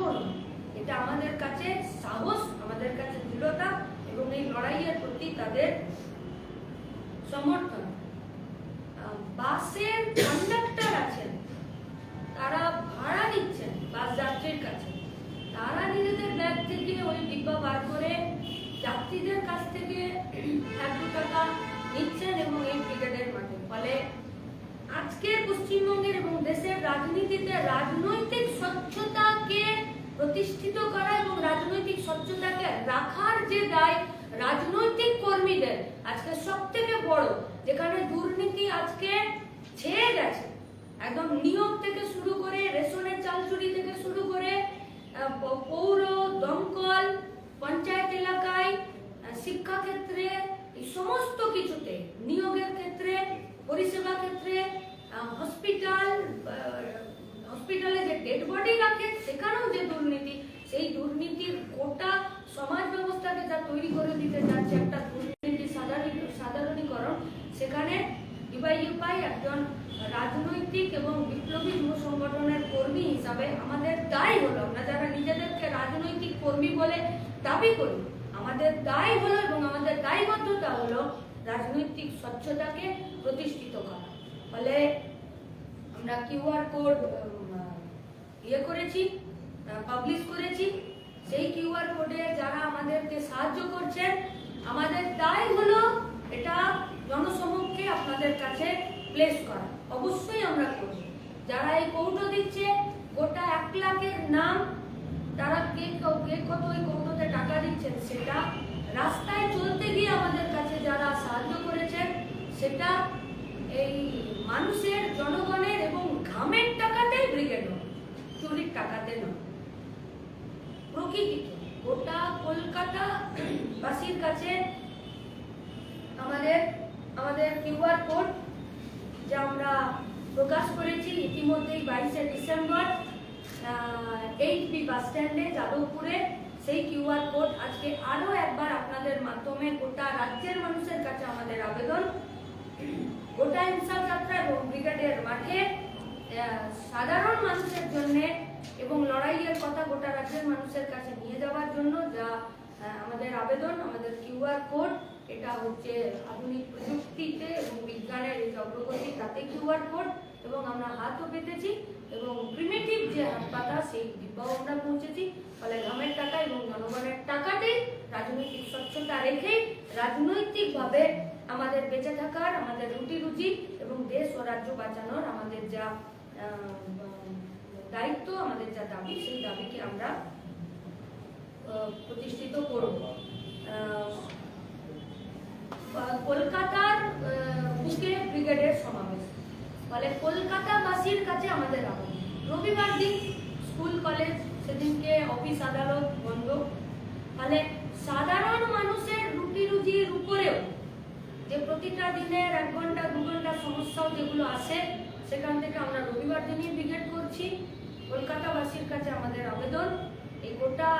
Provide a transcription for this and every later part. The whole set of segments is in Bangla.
নয় এটা আমাদের কাছে সাহস, আমাদের কাছে দৃঢ়তা এবং এই লড়াইয়ের প্রতি তাদের সমর্থন। বাসের কন্ডাক্টর আছেন। তারা ভাড়া নিচ্ছেন বাস যাত্রীর কাছে। তারা নিজেদের ব্যাগ থেকে ওই ডিব্বা বার করে যাত্রীদের কাছ থেকে এক দু টাকা নিচ্ছেন এবং এই ব্রিগেডের মাঠে। ফলে আজকের পশ্চিমবঙ্গের এবং দেশের রাজনীতিতে রাজনৈতিক স্বচ্ছতাকে প্রতিষ্ঠিত করা এবং রাজনৈতিক স্বচ্ছতাকে রাখার যে দায় রাজনৈতিক কর্মীদের, আজকে সব থেকে বড়, যেখানে দুর্নীতি আজকে ছেয়ে গেছে। একদম নিয়োগ থেকে শুরু করে, রেশনের চাল চুরি থেকে শুরু করে পৌর, দমকল, পঞ্চায়েত এলাকায় শিক্ষাক্ষেত্রে, এই সমস্ত কিছুতে ডেড বডি রাখে, সেখানেও যে দুর্নীতি, সেই দুর্নীতির গোটা সমাজ ব্যবস্থাকে যা তৈরি করে দিতে যাচ্ছে একটা দুর্নীতি সাধারণ- সাধারণীকরণ, সেখানে ডিওয়াইএফআই একজন রাজনৈতিক এবং বিপ্লবী যুব সংগঠনের কর্মী হিসাবে আমাদের দায় হলো। আমরা যারা নিজেদেরকে রাজনৈতিক কর্মী বলে দাবি করি, আমাদের দায় হলো এবং আমাদের দায়বদ্ধতা হলো রাজনৈতিক স্বচ্ছতাকে প্রতিষ্ঠিত করা। ফলে আমরা কিউআর কোড ইয়ে করেছি পাবলিশ করেছি। সেই কিউআর কোডে যারা আমাদেরকে সাহায্য করছেন, আমাদের দায় হলো এটা জনসমক্ষে আপনাদের কাছে প্লেস করা। অবশ্যই আমরা করব। যারা এই কৌটো দিচ্ছে, গোটা এক লাখের নাম, তারা ক- কে কত ওই কৌটোতে টাকা দিচ্ছেন, সেটা রাস্তায় চলতে গিয়ে আমাদের কাছে যারা সাহায্য করেছেন, সেটা এই মানুষের জনগণের এবং ঘামের টাকাতেই ব্রিগেড হয় চুরির টাকাতে নয় প্রকৃতিতে গোটা কলকাতা বাসীর কাছে আমাদের আমাদের কিউআর কোড যা আমরা প্রকাশ করেছি ইতিমধ্যেই বাইশে ডিসেম্বর এইট বি বাস স্ট্যান্ডে, যাদবপুরে। সেই কিউআর কোড আজকে আরও একবার আপনাদের মাধ্যমে গোটা রাজ্যের মানুষের কাছে আমাদের আবেদন। গোটা ইনসাফ যাত্রা এবং ব্রিগেডের মাঠে সাধারণ মানুষের জন্য এবং লড়াইয়ের কথা গোটা রাজ্যের মানুষের কাছে নিয়ে যাওয়ার জন্য যা আমাদের আবেদন, আমাদের কিউআর কোড, এটা হচ্ছে আধুনিক প্রযুক্তিতে এবং বিজ্ঞানের এই যে অগ্রগতি তাতে কিউআর কোড এবং আমরা হাতও পেতেছি এবং প্রিমেটিভ যে হাত পাতা সেই ডিব্বাও আমরা পৌঁছেছি। ফলে গ্রামের টাকা এবং জনগণের টাকাতেই রাজনৈতিক স্বচ্ছতা রেখেই রাজনৈতিকভাবে আমাদের বেঁচে থাকার, আমাদের রুটি রুজি এবং দেশ ও রাজ্য বাঁচানোর আমাদের যা দায়িত্ব, আমাদের যা দাবি, সেই দাবিকে আমরা প্রতিষ্ঠিত করব। কলকাতার বুকে ব্রিগেডের সমাবেশ। ফলে কলকাতাবাসীর কাছে আমাদের আবেদন রবিবার দিন স্কুল, কলেজ, সেদিনকে অফিস, আদালত বন্ধ। ফলে সাধারণ মানুষের রুটি রুজির উপরেও যে প্রতিটা দিনের এক ঘণ্টা, দু ঘণ্টা সমস্যাও যেগুলো আসে সেখান থেকে আমরা রবিবার দিনই ব্রিগেড করছি। কলকাতাবাসীর কাছে আমাদের আবেদন। এই গোটা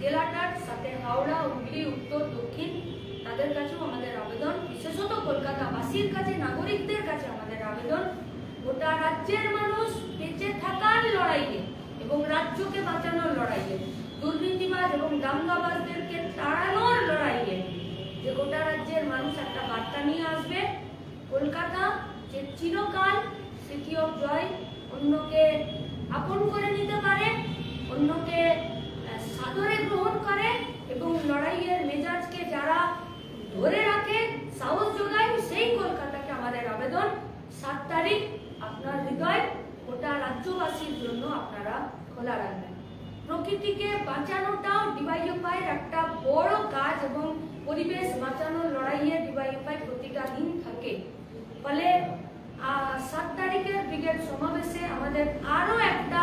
জেলাটার সাথে হাওড়া, হুগলি, উত্তর, দক্ষিণ, তাদের কাছেও আমাদের আবেদন। বিশেষত কলকাতাবাসীর কাছে, নাগরিকদের কাছে আমাদের আবেদন। গোটা রাজ্যের মানুষ বেঁচে থাকার লড়াইয়ে এবং রাজ্যকে বাঁচানোর লড়াইয়ে, দুর্নীতিবাজ এবং দাঙ্গাবাজদেরকে তাড়ানোর লড়াইয়ে যে গোটা রাজ্যের মানুষ একটা বার্তা নিয়ে আসবে। কলকাতা যে চিরকাল সিটি অফ জয় অন্যকে আপন করে নিতে পারে, অন্যকে সাদরে গ্রহণ করে এবং লড়াইয়ের মেজাজকে যারা ধরে রাখে, সাহস যোগায়, সেই কলকাতাকে আমাদের আবেদন। সাত তারিখ আপনার হৃদয়, গোটা রাজ্যবাসীর জন্য আপনারা খোলা রাখবেন। প্রকৃতিকে বাঁচানোটাও ডিওয়াইএফআই একটা বড় কাজ এবং পরিবেশ বাঁচানোর লড়াইয়ে ডিওয়াইএফআই প্রতিটা দিন থাকে ফলে আহ, সাত তারিখের ব্রিগেড সমাবেশে আমাদের আরও একটা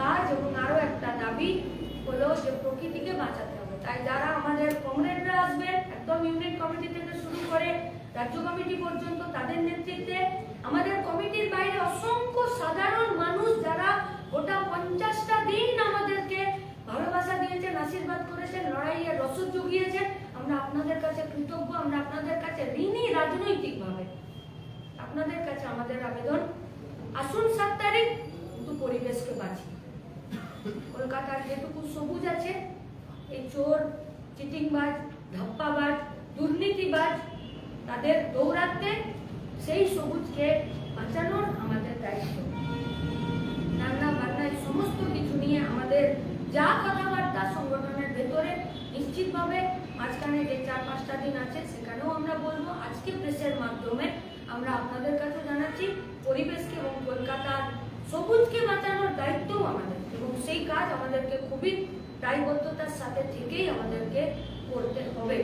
কাজ এবং আরও একটা দাবি হলো যে প্রকৃতিকে বাঁচাতে হবে। তাই যারা আমাদের কমরেডরা আসবেন একদম ইউনিট কমিটি থেকে শুরু করে রাজ্য কমিটি পর্যন্ত তাদের নেতৃত্বে আমাদের কমিটির বাইরে অসংখ্য সাধারণ মানুষ যারা গোটা পঞ্চাশটা দিন আমাদেরকে ভালোবাসা দিয়েছেন, আশীর্বাদ করেছেন লড়াইয়ের রসদ জুগিয়েছেন, আমরা আপনাদের কাছে কৃতজ্ঞ, আমরা আপনাদের কাছে ঋণী রাজনৈতিকভাবে। আপনাদের কাছে আমাদের আবেদন। আসুন সাত তারিখ কিন্তু পরিবেশকে বাঁচি। কলকাতার যেটুকু সবুজ আছে, এই চোর, চিটিংবাজ, ধাপ্পাবাজ, দুর্নীতিবাজ, তাদের দৌরাত্মে সেই সবুজকে বাঁচানোর আমাদের দায়িত্ব। রান্না বান্না সমস্ত কিছু নিয়ে আমাদের যা কথাবার্তা সংগঠনের ভেতরে নিশ্চিতভাবে মাঝখানে যে চার পাঁচটা দিন আছে, সেখানেও আমরা বলব, আজকে প্রেসের মাধ্যমে আমরা আপনাদের কাছে জানাচ্ছি সবুজকে বাঁচানোর দায়িত্বও আমাদের। এবং সেই কাজ আমাদেরকে খুবই দায়বদ্ধতার সাথে থেকেই আমাদেরকে করতে হবে।